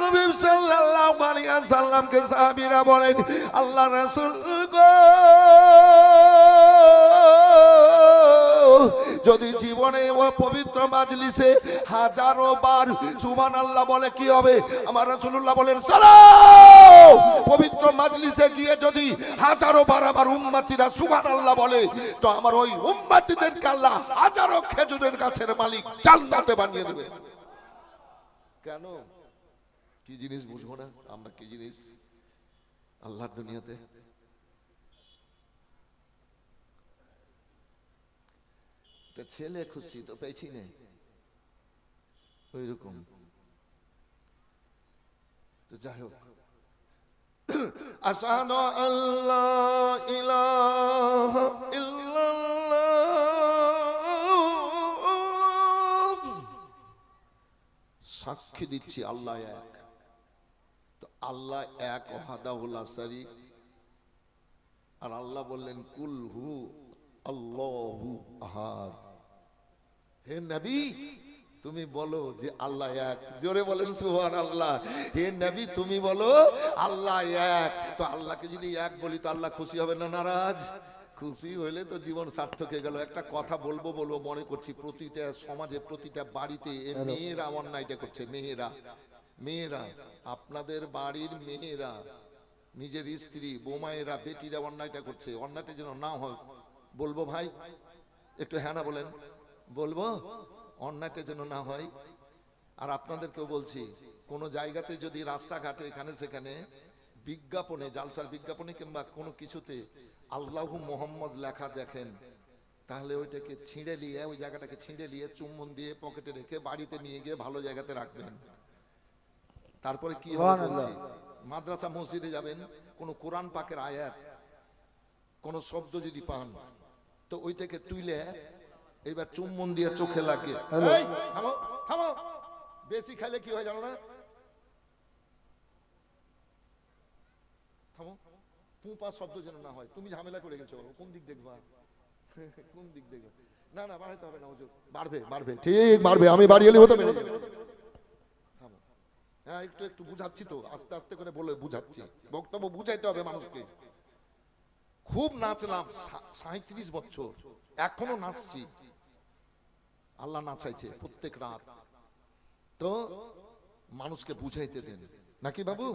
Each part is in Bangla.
কবি সাল্লাল্লাহু আলাইহি সাল্লামকে সাহাবীরা বলেন, আল্লাহ রাসূল গো, যদি জীবনে ও পবিত্র মাজলিসে হাজারো বার সুবহান আল্লাহ বলে কি হবে? আমার রাসূলুল্লাহ বলেন সালাম পবিত্র মাজলিসে গিয়ে যদি হাজারো বার আমার উম্মতিরা সুবহান আল্লাহ বলে, তো আমার ওই উম্মতিদেরকে আল্লাহ হাজারো খেজুরের গাছের মালিক জান্নাতে বানিয়ে দেবে। কেন? কি জিনিস বুঝব না? আমরা কি জিনিস? আল্লাহর দুনিয়াতে। ছেলে খুশি তো পেয়েছি নে। ওই রকম তো যাই হোক। আসাদু আল্লাহ ইলাহা সাক্ষী দিচ্ছি আল্লাহ এক। আল্লাহ এক আর আল্লাহ বললেন কুল হু আল্লাহু আহাদ। হে নবী তুমি বলো যে আল্লাহ এক। জোরে বলেন সুহান আল্লাহ হে নবী তুমি বলো আল্লাহ এক। তো আল্লাহকে যদি এক বলি তো আল্লাহ খুশি হবে না নারাজ? খুশি হইলে তো জীবন সার্থক হয়ে গেল। একটা কথা বলব বলব মনে করছি প্রতিটা সমাজে প্রতিটা বাড়িতে মেয়েরা অন্যায়টা করছে মেয়েরা। মেয়েরা, আপনাদের বাড়ির মেয়েরা, নিজের স্ত্রী, বোমায়েরা, বেটিরা অন্যায়টা করছে। অন্যায়টা যেন না হয়। বলব ভাই, একটু হ্যাঁ না বলেন। বলব, অন্যায়টা যেন না হয়। আর আপনাদেরকেও বলছি, কোন জায়গাতে যদি রাস্তাঘাটে এখানে সেখানে বিজ্ঞাপনে, জালসার বিজ্ঞাপনে কিংবা কোনো কিছুতে আল্লাহু মোহাম্মদ লেখা দেখেন, তাহলে ওইটাকে ছিঁড়ে নিয়ে, ওই জায়গাটাকে ছিঁড়ে নিয়ে চুম্বন দিয়ে পকেটে রেখে বাড়িতে নিয়ে গিয়ে ভালো জায়গাতে রাখবেন। তারপরে কি হবে বলছি? মাদ্রাসা মসজিদে যাবেন কোন কোরআন পাকের আয়াত কোন শব্দ যদি পান তো ওইটাকে তুইলে এবার চুম্বন দিয়ে চোখে লাগে। থামো থামো। বেশি খাইলে কি হয় জানো না? থামো। পুপা শব্দ যেন না হয়। তুমি ঝামেলা করে গেছো কোন দিক দেখবা? কোন দিক দেখবা? না না বাড়াইতে হবে না হুজুর। বাড়বে বাড়বে। ঠিক বাড়বে। আমি বাড়িয়ে হতো থামো হ্যাঁ একটু একটু বুঝাচ্ছি তো, আস্তে আস্তে করে বলে বুঝাচ্ছি। বক্তব্য বুঝাইতে হবে মানুষকে। খুব নাচলাম সাঁত্রিশ বছর, এখনও নাচছি। আল্লাহ নাচাইছে প্রত্যেক রাত। তো মানুষকে বুঝাইতে দেন। নাকি বাবু?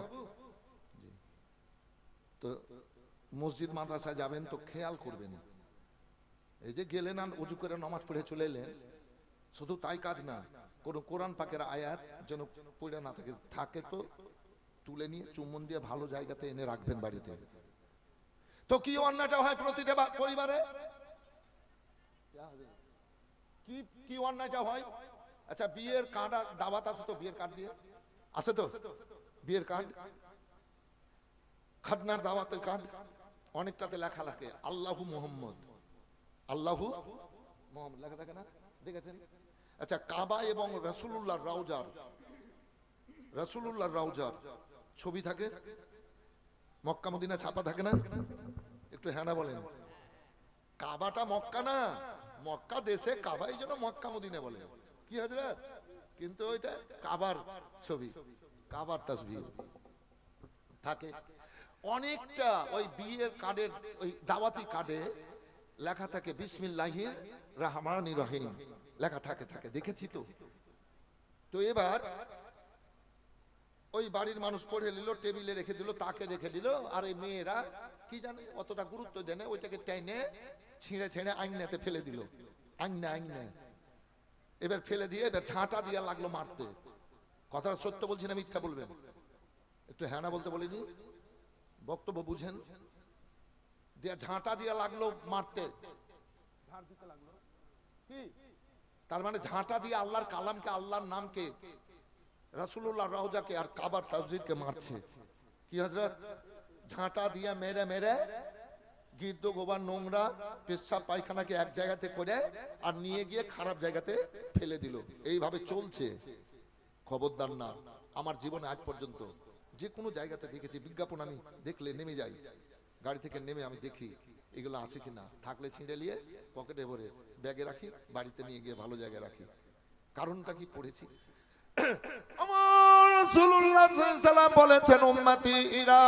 তো মসজিদ মাদ্রাসায় যাবেন তো খেয়াল করবেন। এই যে গেলেন আর উজু করে নামাজ পড়ে চলে এলেন, শুধু তাই কাজ না কোন কোরআন পাকের আয়াত যেন পড়ে না থাকে থাকে তো তুলে নিয়ে চুম্বন দিয়ে ভালো জায়গাতে এনে রাখবেন বাড়িতে। তো কি অন্যটা হয় প্রতিটা পরিবারে? কি কি অন্যায়টা হয়? আচ্ছা বিয়ের কার্ড আর দাওয়াত আছে তো বিয়ের কার্ড দিয়ে? আছে তো? বিয়ের কার্ড? খাদনার দাওয়াতের কার্ড? অনেকটাতে লেখা লাগে আল্লাহু মোহাম্মদ। আল্লাহু মোহাম্মদ। লেখা থাকে না? দেখেছেন? আচ্ছা কাবা এবং রাসূলুল্লাহর রাউজার। রাসূলুল্লাহর রাউজার। ছবি থাকে? মক্কা, মদিনা ছাপা থাকে না? একটু হ্যানা বলেন। কাবাটা মক্কা না। মক্কা দেশে কাবা এই জন্য মক্কা, মদিনা বলে। কি হজরত কিন্তু ওইটা কাবার ছবি। কাবার তসবি থাকে। অনেকটা ওই বিয়ের কার্ডের, ওই দাওয়াতি কার্ডে লেখা থাকে, বিসমিল্লাহির রহমানি রহিম। লেখা থাকে থাকে। দেখেছি তো। তো এবার ওই বাড়ির মানুষ পড়ে নিল, টেবিলে রেখে দিল, তাকে রেখে দিল। আর এই মেয়েরা কি জানে, অতটা গুরুত্ব দেয় না, ওইটাকে টেনে ছিঁড়ে ছিঁড়ে আইনাতে ফেলে দিল। আইনা আইনা এবার ফেলে দিয়ে, এবার ঝাঁটা দিয়া লাগল মারতে। কথাটা সত্য বলছি না, মিথ্যা বলবেন? একটু হ্যাঁ বলতে বলিনি? বক্তব্য বুঝেন? দিয়া ঝাঁটা দিয়া লাগল মারতে। ঝাড় দিতে লাগল। কি? তার মানে ঝাঁটা দিয়ে আল্লাহর কালামকে, আল্লাহর নামকে রাসুল্লাহ রওজাকে আর কাবার তাসজিদকে মারছে। কি হযরত? ঝাঁটা দিয়ে মেরে মেরে গির্দ, গোবার নোংরা, পেশাব, পায়খানাকে এক জায়গাতে করে আর নিয়ে গিয়ে খারাপ জায়গাতে ফেলে দিল। এইভাবে চলছে। খবরদার না। আমার জীবনে আজ পর্যন্ত যে কোনো জায়গাতে দেখেছি। বিজ্ঞাপন আমি দেখলে নেমে যাই। গাড়ি থেকে নেমে আমি দেখি। এগুলো আছে কিনা থাকলে ছিঁড়ে নিয়ে পকেটে ভরে ব্যাগে রাখি, বাড়িতে নিয়ে গিয়ে ভালো জায়গায় রাখি। কারণটা কি পড়েছি? আমার রাসূলুল্লাহ সাল্লাল্লাহু আলাইহি বলেছেন, উম্মতি ইরা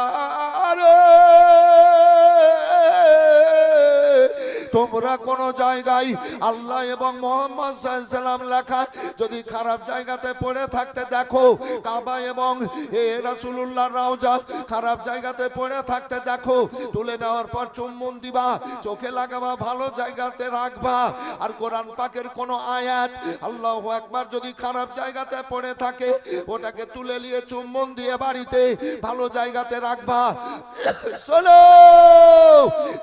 তোমরা কোন জায়গায় আল্লাহ এবং মোহাম্মদ সাল্লাম লেখা, যদি খারাপ জায়গাতে পড়ে থাকতে দেখো, কাবা এবং রাসূলুল্লাহ রাউজা খারাপ জায়গাতে পড়ে থাকতে দেখো, তুলে নেওয়ার পর চুম্বন দিবা, চোখে লাগাবা, ভালো জায়গাতে রাখবা। আর কোরআন পাকের কোন আয়াত, আল্লাহ একবার যদি খারাপ জায়গাতে পড়ে থাকে, ওটাকে তুলে নিয়ে চুম্বন দিয়ে বাড়িতে ভালো জায়গাতে রাখবা। চলো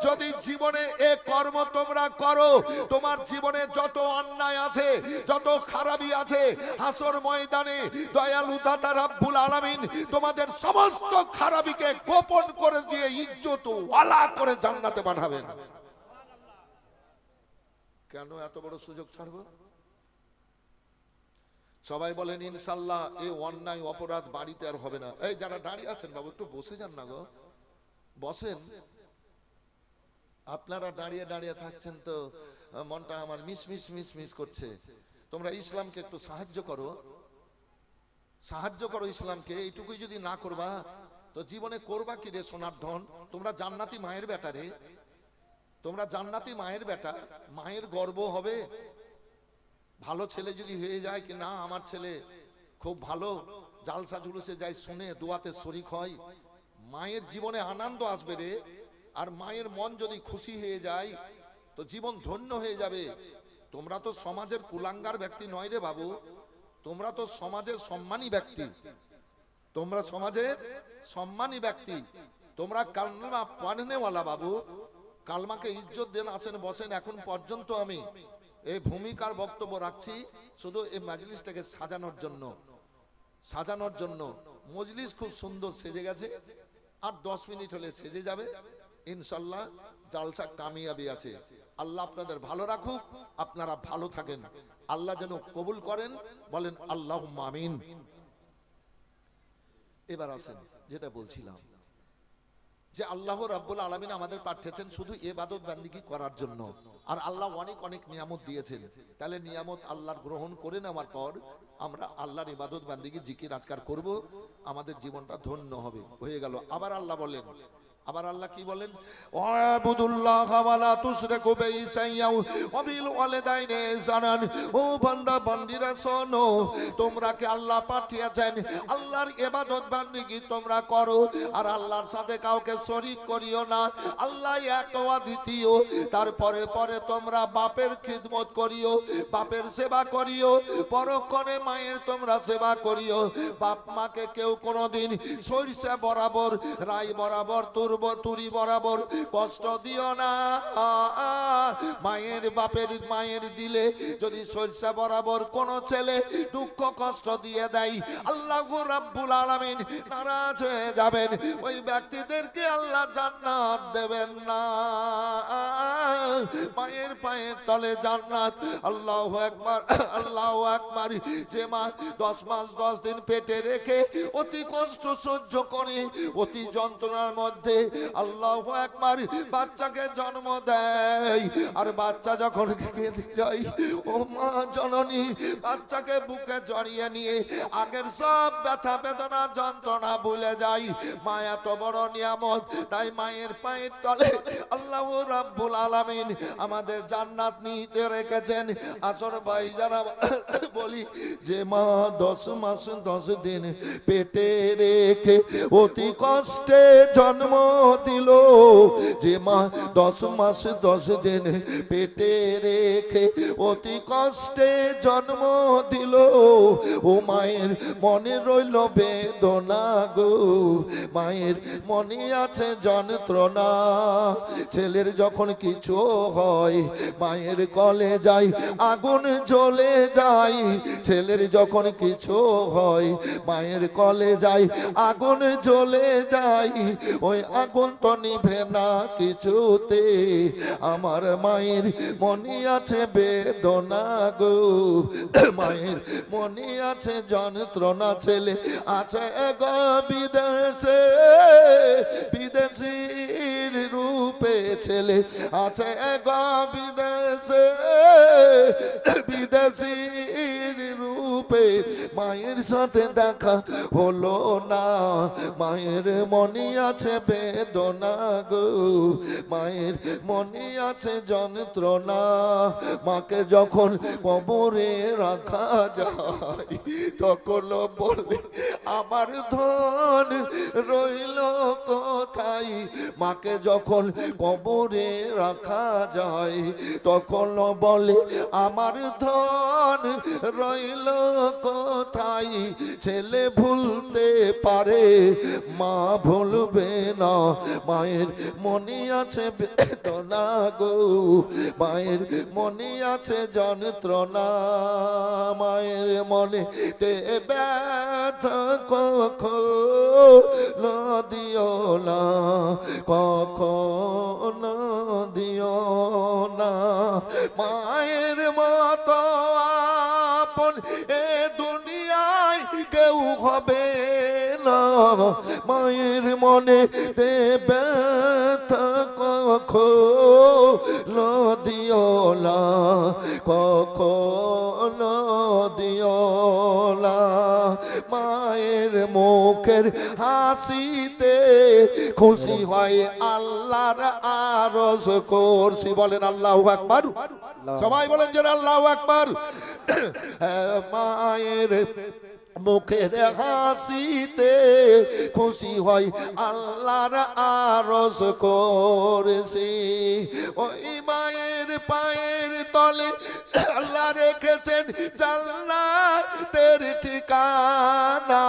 যদি জীবনে এ কর্ম তোমরা করো। তোমার জীবনে যত অন্যায় আছে, যত খারাপি আছে, হাসর ময়দানে দয়ালু দাতা রাব্বুল আলামিন তোমাদের সমস্ত খারাপিকে গোপন করে দিয়ে ইজ্জত ওয়ালা করে জান্নাতে পাঠাবেন। কেন এত বড় সুযোগ ছাড়বো? সবাই বলেন ইনশাল্লাহ এই অন্যায়, অপরাধ বাড়িতে আর হবে না। এই যারা দাঁড়িয়ে আছেন বাবু, একটু বসে যান না গো। বসেন। আপনারা দাঁড়িয়ে দাঁড়িয়ে থাকছেন তো, মনটা আমার মিস মিস মিস মিস করছে। তোমরা ইসলামকে একটু সাহায্য করো। সাহায্য করো ইসলামকে, এইটুকুই যদি না করবা, তো জীবনে করবা কি রে সোনার ধন? তোমরা জান্নাতি মায়ের বেটা রে। তোমরা জান্নাতি মায়ের বেটা, মায়ের গর্ব হবে। ভালো ছেলে যদি হয়ে যায় কি না, আমার ছেলে খুব ভালো। জালসা জুলুসে যায় শুনে দোয়াতে শরিক হয়। মায়ের জীবনে আনন্দ আসবে রে। আর মায়ের মন যদি খুশি হয়ে যায়, তো জীবন ধন্য হয়ে যাবে। তোমরা তো সমাজের কুলাঙ্গার ব্যক্তি নয় রে বাবু। তোমরা তো সমাজের সম্মানী ব্যক্তি। তোমরা সমাজের সম্মানী ব্যক্তি। তোমরা কালমা পাননেওয়ালা বাবু। কালমাকে ইজ্জত দেন আসেন বসেন, এখন পর্যন্ত আমি এই ভূমিকার বক্তব্য রাখছি শুধু এই মাজলিসটাকে সাজানোর জন্য। সাজানোর জন্য। মজলিস খুব সুন্দর সেজে গেছে। আর দশ মিনিট হলে সেজে যাবে। ইনশাল্লাহ জালসা কামিয়াবি আছে। আল্লাহ আপনাদের ভালো রাখুক, আপনারা ভালো থাকেন। আল্লাহ যেন কবুল করেন, বলেন আল্লাহ মামিন এবার আসেন, যেটা বলছিলাম যে আল্লাহ রাব্বুল আলামিন আমাদের পাঠিয়েছেন শুধু এবাদত বান্দিগি করার জন্য। আর আল্লাহ অনেক অনেক নিয়ামত দিয়েছেন। তাহলে নিয়ামত আল্লাহর গ্রহণ করে নেওয়ার পর আমরা আল্লাহর ইবাদত বান্দিগি জিকির আজকার করব। আমাদের জীবনটা ধন্য হবে। হয়ে গেল। আবার আল্লাহ বলেন আবার আল্লাহ কি বলেন? ওয়াবুদুল্লাহ ওয়ালা তুশরিকু বিহি শাইয়াও ওয়া বিল ওয়ালিদাইনি ইহসানান। ও বান্দা, বান্দিরা, শোনো, তোমরা কি আল্লাহ পাঠিয়েছেন? আল্লাহর ইবাদত বান্দিগি তোমরা করো, আর আল্লাহর সাথে কাউকে শরীক করিও না। আল্লাহ এক ওয়া দ্বিতীয়, তারপরে পরে তোমরা বাপের খিদমত করিও, বাপের সেবা করিও, পরক্ষণে মায়ের তোমরা সেবা করিও। বাপ মাকে কেউ কোনোদিন সরিষা বরাবর, রাই বরাবর তুরব তুরি বরাবর, কষ্ট দিও না। মায়ের বাপের, মায়ের দিলে যদি সরিষা বরাবর কোন ছেলে দুঃখ কষ্ট দিয়ে দেয়, আল্লাহ রাব্বুল আলামিন নারাজ হয়ে যাবেন। ওই ব্যক্তিদেরকে আল্লাহ জান্নাত দেবেন না। মায়ের পায়ের তলে জান্নাত, আল্লাহ একবার আল্লাহ একবার যে মা দশ মাস, দশ দিন পেটে রেখে অতি কষ্ট সহ্য করে, অতি যন্ত্রণার মধ্যে আল্লাহ একবার বাচ্চাকে জন্ম দেয়। আর বাচ্চা যখন ও মা জননী, বাচ্চাকে বুকে জড়িয়ে নিয়ে আগের সব ব্যথা বেদনা, যন্ত্রণা ভুলে এত বড় নিয়ামত, তাই মায়ের পায়ের তলে আল্লাহ রাব্বুল আলামিন আমাদের জান্নাত নিতে রেখেছেন। আসর ভাই, যারা বলি যে মা দশ মাস দশ দিন পেটে রেখে অতি কষ্টে জন্ম দিল যে মা দশ মাস দশ দিন পেটে রেখে অতি কষ্টে জন্ম দিল। ও মায়ের মনে রইল বেদনা গো। মায়ের মনে আছে যন্ত্রণা। ছেলের যখন কিছু হয়, মায়ের কলে যাই আগুন জ্বলে যায়। ছেলের যখন কিছু হয়, মায়ের কলে যাই আগুন জ্বলে যায়। ওই আগুন তো নিভে না কিছুতে। আমার মায়ের মনে আছে বেদনা গো। মায়ের মনে আছে যন্ত্রণা ছেলে আছে গো বিদেশে। বিদেশির রূপে ছেলে আছে গো বিদেশে। বিদেশির রূপে মায়ের সাথে দেখা হলো না। মায়ের মনে আছে বেদনা গো। মায়ের মনে আছে যন্ত্রণা। মাকে যখন কবরে রাখা যায়, তখন বলে, আমার ধন রইল কোথায়? মাকে যখন কবরে রাখা যায়, তখন বলে, আমার ধন রইল কোথায়? ছেলে ভুলতে পারে, মা ভুলবে না। মায়ের মনে আছে বেদনা গো, মায়ের মনে আছে যন্ত্রণা, মায়ের মনে তে ব্যথা না, কখনো দিও না। মায়ের মতো আপন এ কেউ হবে না। মায়ের মনে দেবে কখনো দিও না কখনো দিও মায়ের মুখের হাসিতে খুশি হয় আল্লাহর আরজ করছি। বলেন আল্লাহ আকবার। সবাই বলেন যে আল্লাহ আকবার। মায়ের মুখের হাসিতে খুশি হয় আল্লাহর আরজ করেছি। ওই মায়ের পায়ের তলে আল্লাহ রেখেছেন জান্নাতের ঠিকানা।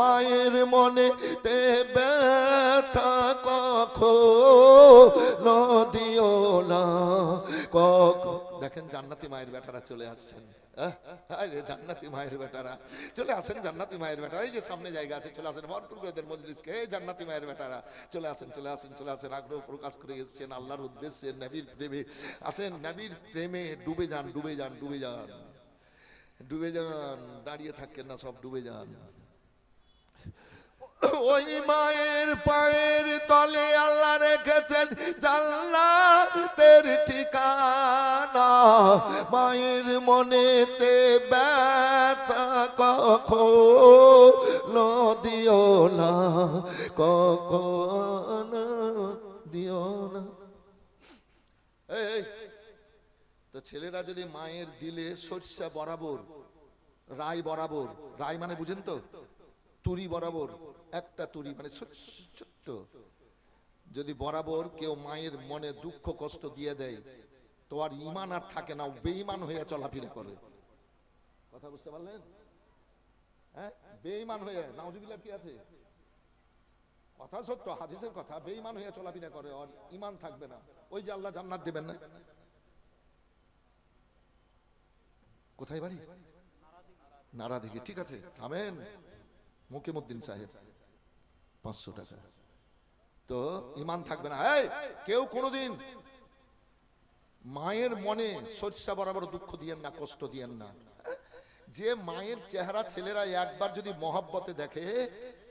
মায়ের মনে তে ব্যথা কখনো দিও না, কখ দেখেন জান্নাতি মায়ের বেটারা চলে আসছেন আরে মায়ের বেটারা। চলে আসেন মায়ের এই যে সামনে জায়গা আছে, চলে আসেন ভরপুর করে দেন জান্নাতি মায়ের বেটারা, চলে আসেন চলে আসেন চলে আসেন। আগ্রহ প্রকাশ করে এসেছেন উদ্দেশ্যে আসেন প্রেমে ডুবে যান ডুবে যান ডুবে যান। ডুবে যান, দাঁড়িয়ে থাকেন না, সব ডুবে যান। ওই মায়ের পায়ের তলে আল্লাহ রেখেছেন জান্নাতের ঠিকানা। মায়ের মনেতে ব্যথা কখনো দিও না কখনো দিও না। এই, তো ছেলেরা যদি মায়ের দিলে সর্ষা বরাবর রায় বরাবর রায় মানে বুঝেন তো? তুরি বরাবর, একটা তুরি মানে ছোট্ট। যদি বরাবর কেউ মায়ের মনে দুঃখ, কষ্ট দিয়ে দেয়, তো আর ইমান আর থাকে না বেঈমান হয়ে চলাফেরা করে। কথা বুঝতে পারলেন? হ্যাঁ? হয়ে, নাউজুবিল্লাহ কি আছে? কথা সত্য, হাদিসের কথা, বেঈমান হয়ে চলাফেরা করে, আর ইমান থাকবে না। ওই যে আল্লাহ জান্নাত দেবেন না? কোথায় বাড়ি? নারা দিকে ঠিক আছে, থামেন। মুকিমুদ্দিন সাহেব, পাঁচশো টাকা। তো ইমান থাকবে না। এই, কেউ কোনোদিন মায়ের মনে শস্যা বরাবর দুঃখ দিয়েন না, কষ্ট দিয়েন না। যে মায়ের চেহারা ছেলেরা একবার যদি মহাব্বতে দেখে,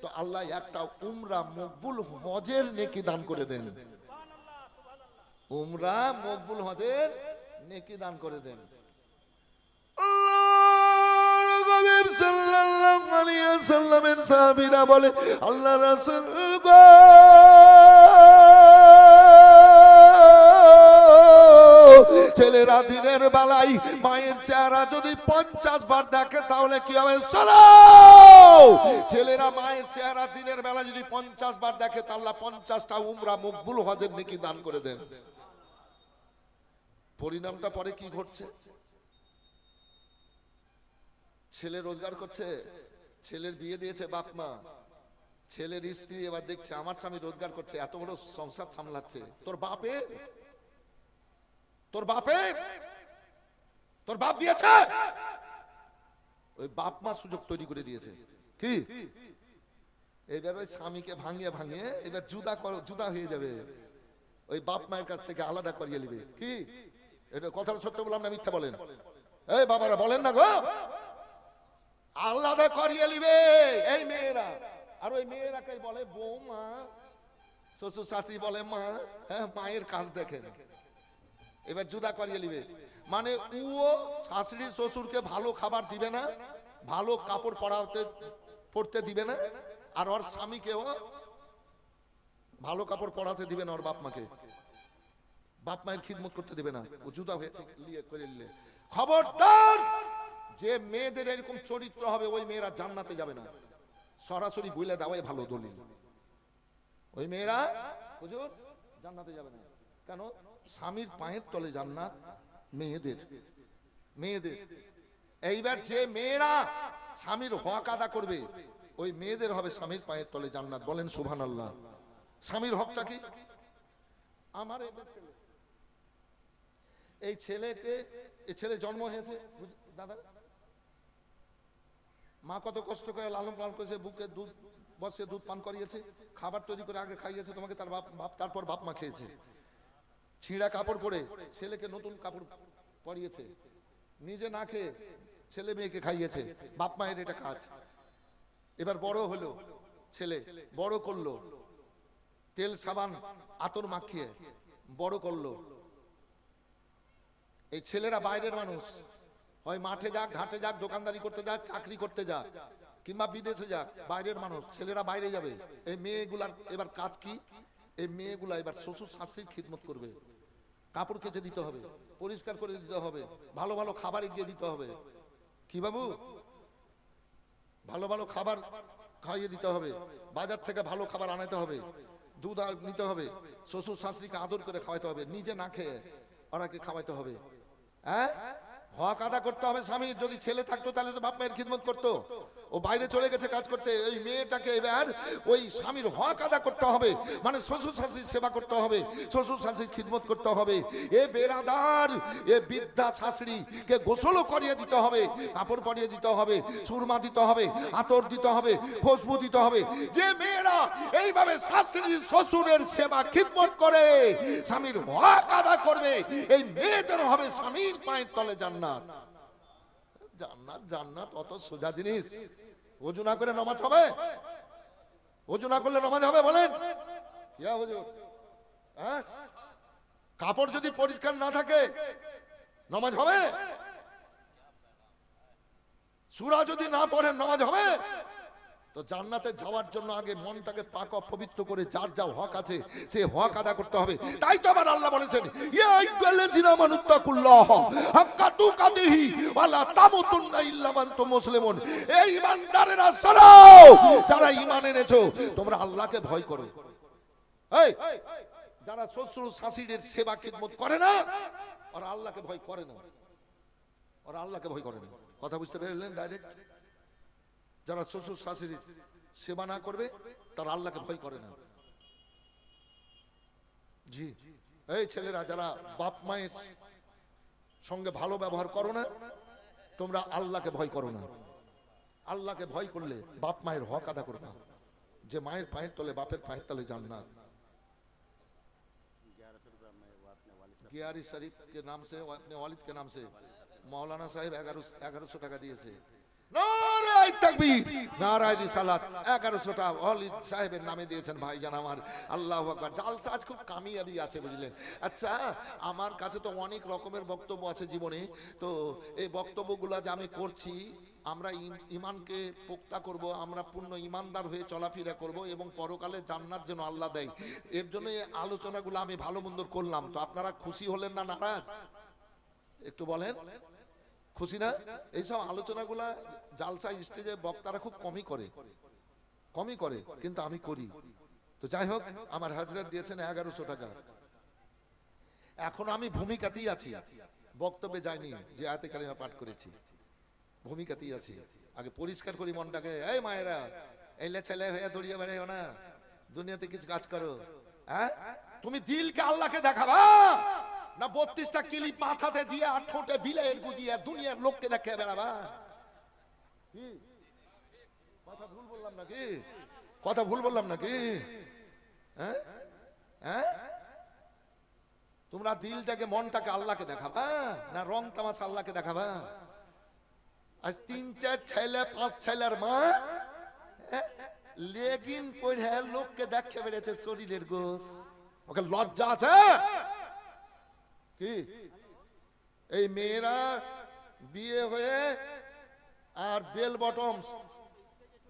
তো আল্লাহ একটা উমরা মকবুল হজের নেকি দান করে দেন। উমরা মকবুল হজের নেকি দান করে দেন। সাল্লাল্লাহু আলাইহি ওয়াসাল্লামের সাহাবীরা বলে আল্লাহ রাসূল গো! ছেলেরা দিনের বেলায় মায়ের চেহারা যদি পঞ্চাশ বার দেখে, তাহলে কি হবে? ছেলেরা মায়ের চেহারা দিনের বেলা যদি পঞ্চাশ বার দেখে তাহলে পঞ্চাশটা উমরা মকবুল হজের নেকি দান করে দেন। পরিণামটা পরে কি ঘটছে? ছেলে রোজগার করছে, ছেলের বিয়ে দিয়েছে বাপ মা, ছেলের স্ত্রী এবার দেখছে আমার স্বামী রোজগার করছে, এত বড় সংসার সামলাচ্ছে। তোর বাপে? তোর বাপে? তোর বাপ দিয়েছে? ওই বাপ মা সুযোগ তৈরি করে দিয়েছে। কি? এবার ওই স্বামীকে ভাঙিয়ে ভাঙিয়ে এবার জুদা কর- জুদা হয়ে যাবে। ওই বাপ মায়ের কাছ থেকে আলাদা করিয়ে নিবে। কি? এটা কথা সত্য বললাম না মিথ্যা বলেন? এই বাবারা বলেন না গো। আলাদা করিয়ে নিবে। এই মেয়েরা। আর ওই মেয়েরাকে বলে, বৌমা, শ্বশুর শাশুড়ি বলে, মা হ্যাঁ মায়ের কাজ দেখেন। এবার জুদা করিয়ে নিবে। মানে উও শাশুড়ি শ্বশুরকে ভালো খাবার দিবে না, ভালো কাপড় পরাতে, পরতে দিবে না, আর ওর স্বামীকেও ভালো কাপড় পরাতে দিবে না ওর বাপ মাকে বাপ মায়ের খিদমত করতে দেবে না। ও জুতা হয়ে নিলে। খবরদার! যে মেয়েদের এরকম চরিত্র হবে, ওই মেয়েরা জান্নাতে যাবে না। সরাসরি বলে দেওয়াই ভালো দলিল। ওই মেয়েরা, হুজুর, জান্নাতে যাবে না। কেন? স্বামীর পায়ের তলে জান্নাত মেয়েদের। মেয়েদের। এইবার যে মেয়েরা স্বামীর হক আদা করবে, ওই মেয়েদের হবে স্বামীর পায়ের তলে জান্নাত। বলেন সুবহান আল্লাহ স্বামীর হকটা কি? আমার এই ছেলেকে, এই ছেলে জন্ম হয়েছে দাদা? মা কত কষ্ট করে লালন পালন করেছে, বুকে দুধ বসে দুধ পান করিয়েছে, খাবার তৈরি করে আগে খাইয়েছে, তোমাকে তার বাপ বাপ, তারপর বাপ মা খেয়েছে। ছিঁড়া কাপড় পরে ছেলেকে নতুন কাপড় পরিয়েছে। নিজে না খেয়ে ছেলে মেয়েকে খাইয়েছে, বাপ মায়ের এটা কাজ। এবার বড় হলো ছেলে, বড় করল, তেল, সাবান, আতর মাখিয়ে বড় করল। এই ছেলেরা বাইরের মানুষ হয় মাঠে যাক, ঘাটে যাক, দোকানদারি করতে যাক, চাকরি করতে যাক, কিংবা বিদেশে যাক, বাইরের মানুষ, ছেলেরা বাইরে যাবে। এই মেয়েগুলার এবার কাজ কি? এই মেয়েগুলা এবার শ্বশুর, শাশুড়ির খিদমত করবে। কাপড় কেচে দিতে হবে, পরিষ্কার করে দিতে হবে, ভালো ভালো খাবার এগিয়ে দিতে হবে। কি বাবু? ভালো ভালো খাবার খাইয়ে দিতে হবে, বাজার থেকে ভালো খাবার আনাতে হবে, দুধ নিতে হবে, শ্বশুর, শাশুড়িকে আদর করে খাওয়াতে হবে, নিজে না খেয়ে ওনাকে খাওয়াতে হবে। হ্যাঁ? হক আদা করতে হবে স্বামীর যদি ছেলে থাকতো তাহলে তো বাপ মায়ের খিদমত করতো। ও বাইরে চলে গেছে কাজ করতে। ওই মেয়েটাকে এবার ওই স্বামীর হক আদা করতে হবে। মানে শ্বশুর শাশুড়ির সেবা করতে হবে। শ্বশুর শাশুড়ির খিদমত করতে হবে। এ বেরাদার এ বিদ্যা শাশুড়িকে গোসলও করিয়ে দিতে হবে, কাপড় পরিয়ে দিতে হবে, সুরমা দিতে হবে, আতর দিতে হবে খুশবু দিতে হবে। যে মেয়েরা এইভাবে শাশুড়ি, শ্বশুরের সেবা, খিদমত করে, স্বামীর হক আদা করবে, এই মেয়েদের হবে স্বামীর পায়ের তলে জান্নাত। জান্নাত জান্নাত, অত সোজা জিনিস। অজু না করে নমাজ হবে? অজু না করলে নমাজ হবে বলেন? হ্যাঁ? কাপড় যদি পরিষ্কার না থাকে, নমাজ হবে? সুরা যদি না পড়েন, নমাজ হবে? তো জান্নাতে যাওয়ার জন্য আগে মনটাকে পাক পবিত্র করে যার যা হক আছে, সে হক আদা করতে হবে। তাই তো আবার আল্লাহ বলেছেন, ইয়া আইয়ুহাল্লাযিনা আমানুত্তাকুল্লাহ হাক্কা তুকাতিহি ওয়া লা তামুতুন্না ইল্লা আনতুম মুসলিমুন। এই ঈমানদারেরা শোনো যারা ঈমান এনেছো, তোমরা আল্লাহকে ভয় করো। এই, যারা শ্বশুর শাশুড়ির সেবা খিদমত করে না, ওরা আল্লাহকে ভয় করে না। ওরা আল্লাহকে ভয় করে না। কথা বুঝতে পেরেলেন ডাইরেক্ট যারা শ্বশুর শাশুড়ির সেবা না করবে, তারা আল্লাহকে ভয় করে না। জি। এই ছেলেরা, যারা বাপ মায়ের সঙ্গে ভালো ব্যবহার করো না, তোমরা আল্লাহকে ভয় করো না। আল্লাহকে ভয় করলে বাপ মায়ের হক আদা করবা। যে মায়ের পায়ের তলে, বাপের পায়ের তলে যান না। গিয়ারি শরীফ কে নাম সে ওয়ালিদ কে নাম সে, মৌলানা সাহেব এগারো এগারোশো টাকা দিয়েছে। নারায় তাকবীর, নারায় রিসালাত। 1100 টা ওয়ালিদ সাহেবের নামে দিয়েছেন আমার। আজ খুব কামিয়াবি আছে, বুঝলেন? আচ্ছা আমার কাছে তো অনেক রকমের বক্তব্য আছে জীবনে। তো এই বক্তব্যগুলো যে আমি করছি, আমরা ইমানকে পোক্তা করব, আমরা পূর্ণ ইমানদার হয়ে চলাফেরা করব এবং পরকালে জান্নাত যেন আল্লাহ দেয়। এর জন্য আলোচনাগুলো আমি ভালো মন্দ করলাম। তো আপনারা খুশি হলেন না নারাজ? একটু বলেন। খুশি না? এইসব আলোচনাগুলা জালসা স্টেজে বক্তারা খুব কমই করে। কমই করে, কিন্তু আমি করি। তো যাই হোক, আমার হাজরাত দিয়েছেন এগারোশো টাকা। এখন আমি ভূমিকাতেই আছি। বক্তব্যে যাইনি যে আয়াতে কালিমা পাঠ করেছি। ভূমিকাতেই আছি। আগে পরিষ্কার করি মনটাকে। এই মায়েরা এলে ছেলে হয়ে দড়িয়ে বেড়াইও না। দুনিয়াতে কিছু কাজ করো। হ্যাঁ? তুমি দিলকে আল্লাহকে দেখাবা। না বত্রিশটা কিলিপ মাথাতে দিয়ে আর ঠোঁটে বিলের দিয়ে দুনিয়ার লোককে দেখে বেড়াবা? কথা ভুল বললাম নাকি? কথা ভুল বললাম নাকি? হ্যাঁ? হ্যাঁ? তোমরা দিলটাকে, মনটাকে আল্লাহকে দেখাবা না রং তামাশা আল্লাহকে দেখাবা? আজ তিন চার ছেলে, পাঁচ ছেলের মা লেগিন পড়ে লোককে দেখে বেড়েছে শরীরের গোস ওকে লজ্জা আছে? কি? এই মেয়েরা বিয়ে হয়ে আর bell bottoms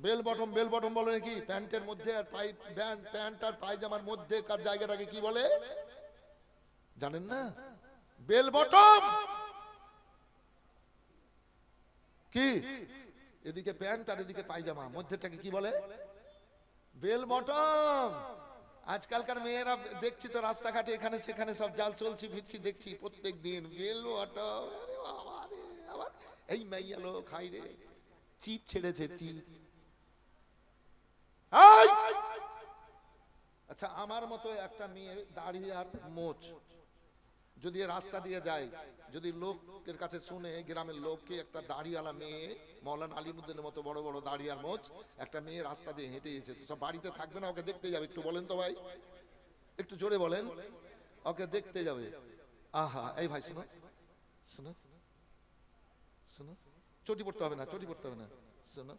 bell bottom bell bottom বলে নাকি? প্যান্টের মধ্যে আর পাই প্যান্ট প্যান্ট আর পায়জামার মধ্যে কার জায়গাটাকে কি বলে? জানেন না? বেল বটম কি? এদিকে প্যান্ট আর এদিকে পায়জামা মধ্যেটাকে কি বলে? বেল বটম আজকালকার মেয়েরা দেখছি তো রাস্তাঘাটে এখানে সেখানে সব জাল চলছি ফিরছি দেখছি প্রত্যেক দিন এই মাইয়ালো খাই রে। চিপ ছেড়েছে, চিপ। আচ্ছা আমার মতো একটা মেয়ে, দাড়ি আর মোচ। যদি রাস্তা দিয়ে যায়, যদি লোকের কাছে শুনে গ্রামের লোককে একটা দাড়িওয়ালা মেয়ে, মৌলানা আলিমুদ্দিনের মতো বড় বড় দাড়ি আর মোচ একটা মেয়ে রাস্তা দিয়ে হেঁটে এসে সব বাড়িতে থাকবে না, ওকে দেখতে যাবে, একটু বলেন তো ভাই। একটু জোরে বলেন, ওকে দেখতে যাবে। আহা, এই ভাই, শোনো শোনো শোনো, চটি পড়তে হবে না, চটি পড়তে হবে না, শোনো।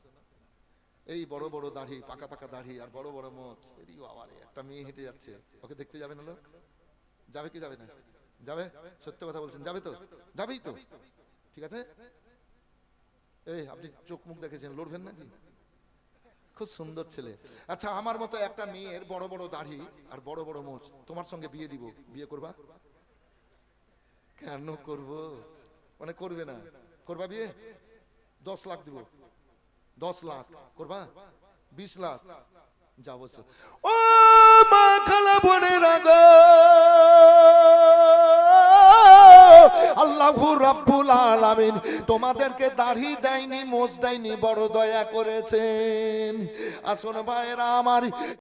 এই বড় বড় দাড়ি, পাকা পাকা দাড়ি আর বড় বড় মোচ বাবা একটা মেয়ে হেঁটে যাচ্ছে, ওকে দেখতে যাবে না লোক? যাবে কি যাবে না? যাবে? সত্য কথা বলছেন। যাবে তো? যাবেই তো। ঠিক আছে? এই, আপনি চোখ মুখ দেখেছেন? লড়বেন নাকি? খুব সুন্দর ছেলে। আচ্ছা আমার মতো একটা মেয়ের বড় বড় দাড়ি আর বড় বড় মোচ, তোমার সঙ্গে বিয়ে দিব। বিয়ে করবা? কেন করব? মানে করবে না। করবা বিয়ে? দশ লাখ দিব। দশ লাখ। করবা? বিশ লাখ। যাব ও মা খালা বনে রাগো আল্লাহু রাব্বুল আলামিন তোমাদেরকে দাড়ি দেয়নি মোজ দেয়নি বড় দয়া করেছেন। আসুন ভাইরা আমার